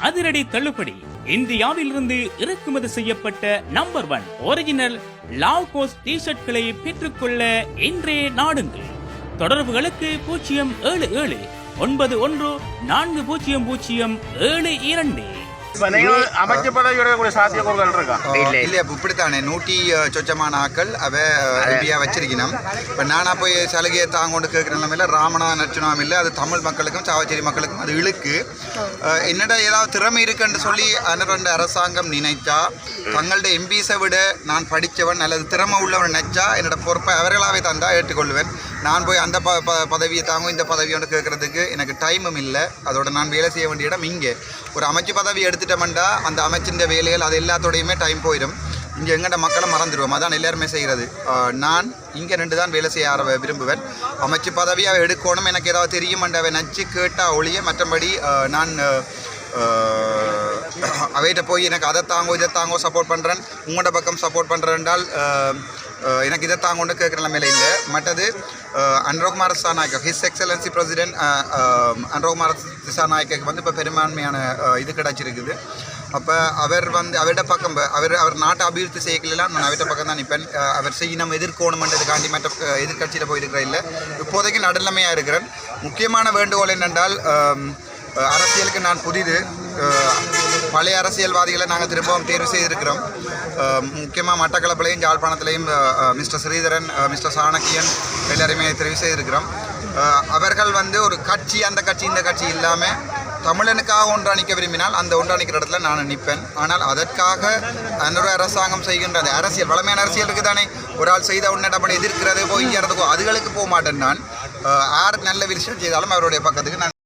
அதிரடி தள்ளுபடி. இந்தியாவிலிருந்து இறக்குமதி செய்யப்பட்ட நம்பர் ஒன் ஒரிஜினல் லாவ்கோஸ் டி ஷர்ட்களை பெற்றுக்கொள்ள இன்றே நாடுங்கள். தொடர்புகளுக்கு பூஜ்ஜியம் ஏழு ஏழு ஒன்பது ஒன்று நான்கு பூஜ்ஜியம் பூஜ்ஜியம் ஏழு இரண்டு. இல்ல. இப்படித்தானே. நூற்றி சொச்சமான ஆக்கள் அவ வச்சிருக்கணும். இப்ப நானா போய் சலுகையை தாங்கொண்டு கேட்கிற நிலைமையில ராமநாதன் நச்சுனாம் இல்ல அது தமிழ் மக்களுக்கும் சாவச்சேரி மக்களுக்கும் அது இழுக்கு. அஹ், என்னடா ஏதாவது திறமை இருக்குன்னு சொல்லி அனரண்ட அரசாங்கம் நினைத்தா தங்களுடைய எம்பிஸை விட நான் படித்தவன் அல்லது திறமை உள்ளவன் நினைச்சா என்னோட பொறுப்பை அவர்களாவே தந்தா ஏற்றுக்கொள்வேன். நான் போய் அந்த ப ப- பதவியை தாங்கும் இந்த பதவியோட கேட்கறதுக்கு எனக்கு டைமும் இல்லை. அதோட நான் வேலை செய்ய வேண்டிய இடம் இங்கே. ஒரு அமைச்சு பதவி எடுத்துட்டோம்டா அந்த அமைச்சின் வேலைகள் அது எல்லாத்தோடையுமே டைம் போயிடும். இங்கே எங்கட மக்களை மறந்துடுவோம். அதான் எல்லாருமே செய்கிறது நான் இங்கே ரெண்டு தான் வேலை செய்ய ஆர விரும்புவேன். அமைச்சு பதவியாக எடுக்கணும் எனக்கு ஏதாவது தெரியுமெண்டவை நச்சு கேட்டால் ஒழிய மற்றபடி நான் அவைகிட்ட போய் எனக்கு அதை தாங்கோ இதை தாங்கோ சப்போர்ட் பண்ணுறேன் உங்களோட பக்கம் சப்போர்ட் பண்ணுறேன் என்றால் எனக்கு இதை தாங்கொண்டு கேட்குற நிலைமையில இல்லை. மற்றது Anura Kumara Dissanayake his excellency president Anura Kumara Dissanayake வந்து இப்போ பெரும்பான்மையான இது கிடச்சிருக்குது. அப்போ அவர் வந்து அவர்கிட்ட பக்கம் அவர் அவர் நாட்டை அபிவிருத்தி செய்யலாம் நான் அவர்கிட்ட பக்கம் தான் நிற்பேன். அவர் அவர் செய்யணும் எதிர்க்கணுமென்றதுக்காண்டி மற்ற எதிர்கட்சியில் போயிருக்கிற இல்லை. இப்போதைக்கு நடுநிலைமையாக இருக்கிறேன். முக்கியமான வேண்டுகோள் என்னென்றால் அரசியலுக்கு நான் புதிது. பழைய அரசியல்வாதிகளை நாங்கள் திரும்பவும் தேர்வு செய்திருக்கிறோம். முக்கியமாக மட்டக்களப்பிலையும் யாழ்ப்பாணத்திலையும் மிஸ்டர் ஸ்ரீதரன் மிஸ்டர் சாணக்கியன் எல்லாருமே தெரிவு செய்திருக்கிறோம். அவர்கள் வந்து ஒரு கட்சி அந்த கட்சி இந்த கட்சி இல்லாமல் தமிழனுக்காக ஒன்றாணிக்க விரும்பினால் அந்த ஒன்றாணிக்கிற இடத்துல நான் நிற்பேன். ஆனால் அதற்காக அன்னொரு அரசாங்கம் செய்கின்ற அந்த அரசியல் வளமையான அரசியல் இருக்குது தானே ஒரு ஆள் செய்த உடனே நம்ம எதிர்க்கிறது போய் அதுகளுக்கு போக மாட்டேன் நான். யார் நல்ல விஷயம் செய்தாலும் அவருடைய பக்கத்துக்கு நான்